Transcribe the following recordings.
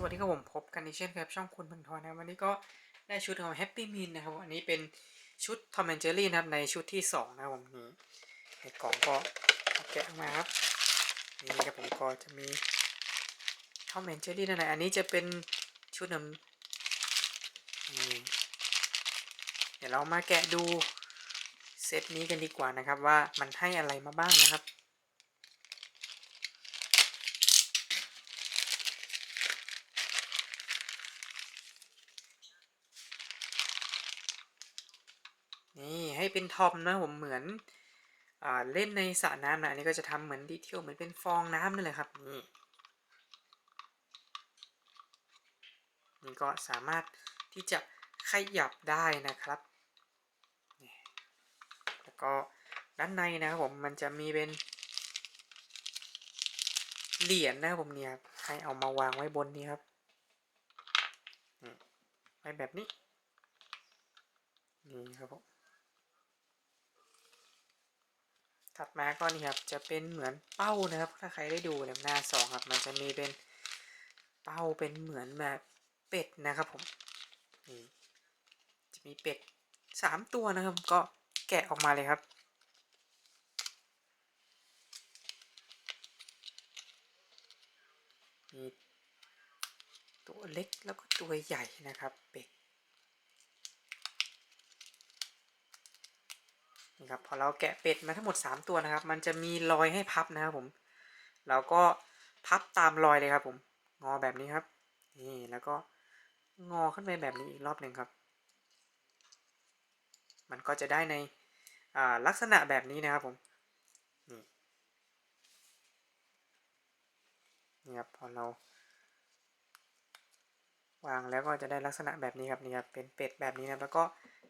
สวัสดีครับผมพบกันในเช่นเคยครับช่องคุณเมืองทองนะวันนี้ก็ได้ชุดของ Happy Meal นะครับอันนี้เป็นชุด Tom and Jerry นะครับในชุดที่2นะครับผมนี้ในกล่องก็แกะออกมาครับนี่ครับผมก็จะมี Tom and Jerry นั่นแหละอันนี้จะเป็นชุดนำนี่เดี๋ยวเรามาแกะดูเซตนี้กันดีกว่านะครับว่ามันให้อะไรมาบ้างนะครับ เป็นทอมนะผมเหมือนอเล่นในสระน้ำนะอันนี้ก็จะทำเหมือนดีเทลเหมือนเป็นฟองน้ำนั่นแหละครับนี่นี่ก็สามารถที่จะขยับได้นะครับแล้วก็ด้านในนะครับผมมันจะมีเป็นเหรียญนะครับผมเนี่ยให้เอามาวางไว้บนนี้ครับนี่ไว้แบบนี้นี่ครับผม ถัดมาก็นี่ครับจะเป็นเหมือนเป้านะครับ ถ้าใครได้ดูในหน้าสองครับ มันจะมีเป็นเป้าเป็นเหมือนแบบเป็ดนะครับผมนี่จะมีเป็ดสามตัวนะครับ ก็แกะออกมาเลยครับมีตัวเล็กแล้วก็ตัวใหญ่นะครับเป็ด นี่ครับพอเราแกะเป็ดมาทั้งหมด 3 ตัวนะครับ มันจะมีรอยให้พับนะครับผมเราก็พับตามรอยเลยครับผม งอแบบนี้ครับ นี่แล้วก็งอขึ้นไปแบบนี้อีกรอบหนึ่งครับ มันก็จะได้ในลักษณะแบบนี้นะครับผมนี่นี่ครับพอเรา วางแล้วก็จะได้ลักษณะแบบนี้ครับนี่ครับเป็นเป็ดแบบนี้นะแล้วก็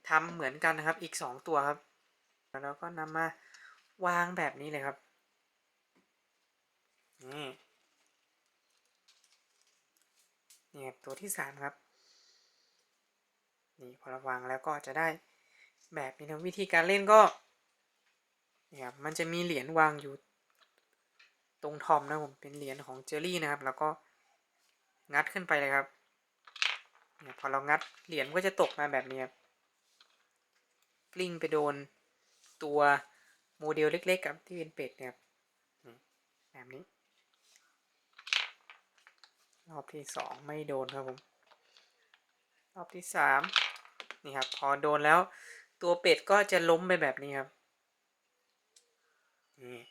ทำเหมือนกันนะครับอีก 2 ตัวครับ แล้วก็นำมาวางแบบนี้เลยครับ นี่นี่ครับตัวที่สามครับ นี่พอเราวางแล้วก็จะได้แบบนี้นะวิธีการเล่นก็นี่ครับมันจะมีเหรียญวางอยู่ ตรงทอมนะผมเป็นเหรียญของเจอรี่นะครับ แล้วก็งัดขึ้นไปเลยครับเนี่ยพอเรางัดเหรียญก็จะตกมาแบบนี้ครับกลิ้งไปโดน ตัวโมเดลเล็กๆกับที่เป็นเป็ดเนี่ยแบบนี้ รอบที่สองไม่โดนครับผม รอบที่สามนี่ครับ พอโดนแล้วตัวเป็ดก็จะล้มไปแบบนี้ครับนี่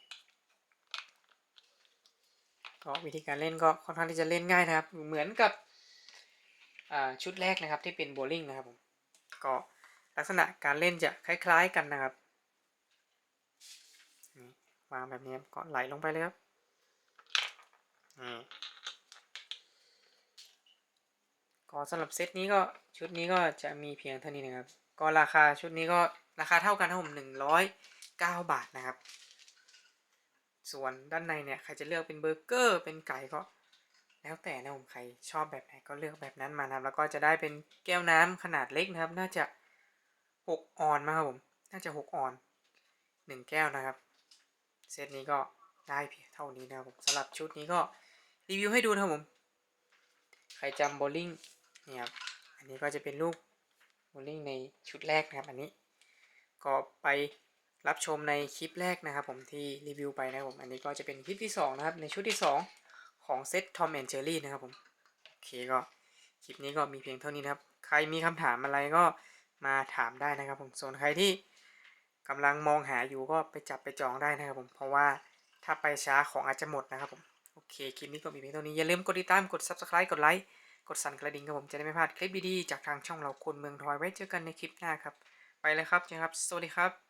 ก็วิธีการเล่นก็ค่อนข้างที่จะเล่นง่ายนะครับ เหมือนกับชุดแรกนะครับที่เป็นโบลิ่งนะครับผมก็ลักษณะการเล่นจะคล้าย ๆ กันนะครับ วางแบบนี้ก็ไหลลงไปเลยครับก็สำหรับเซตนี้ก็ชุดนี้ก็จะมีเพียงเท่านี้นะครับ ก็ราคาชุดนี้ก็ราคาเท่ากันทั้งหมดหนึ่งร้อยเก้าบาทนะครับ ส่วนด้านในเนี่ยใครจะเลือกเป็นเบอร์เกอร์เป็นไก่ก็แล้วแต่นะผมใครชอบแบบไหนก็เลือกแบบนั้นมานะครับ แล้วก็จะได้เป็นแก้วน้ำขนาดเล็กนะครับ น่าจะหกออนมาครับผมน่าจะหกออนหนึ่งแก้วนะครับ เซตนี้ก็ได้เพียงเท่านี้นะครับผมสำหรับชุดนี้ก็รีวิวให้ดูนะครับผมใครจำโบลิ่งเนี่ยครับอันนี้ก็จะเป็นลูกโบลิ่งในชุดแรกนะครับอันนี้ ก็ไปรับชมในคลิปแรกนะครับผมที่รีวิวไปนะครับผมอันนี้ก็จะเป็นคลิปที่2นะครับในชุดที่ 2 ของเซตทอมแอนเจอรี่นะครับผมโอเคก็คลิปนี้ก็มีเพียงเท่านี้นะครับ ใครมีคำถามอะไรก็มาถามได้นะครับผมส่วนใครที่ กำลังมองหาอยู่ก็ไปจับไปจองได้นะครับผม เพราะว่าถ้าไปช้าของอาจจะหมดนะครับผม โอเค คลิปนี้ก็มีเพียงเท่านี้ อย่าลืมกดติดตาม กด subscribe กดไลค์ กดสั่นกระดิ่งครับผม จะได้ไม่พลาดคลิปดีๆ จากทางช่องเราคนเมืองทอยไว้เจอกันในคลิปหน้าครับ ไปเลยครับเจอครับ สวัสดีครับ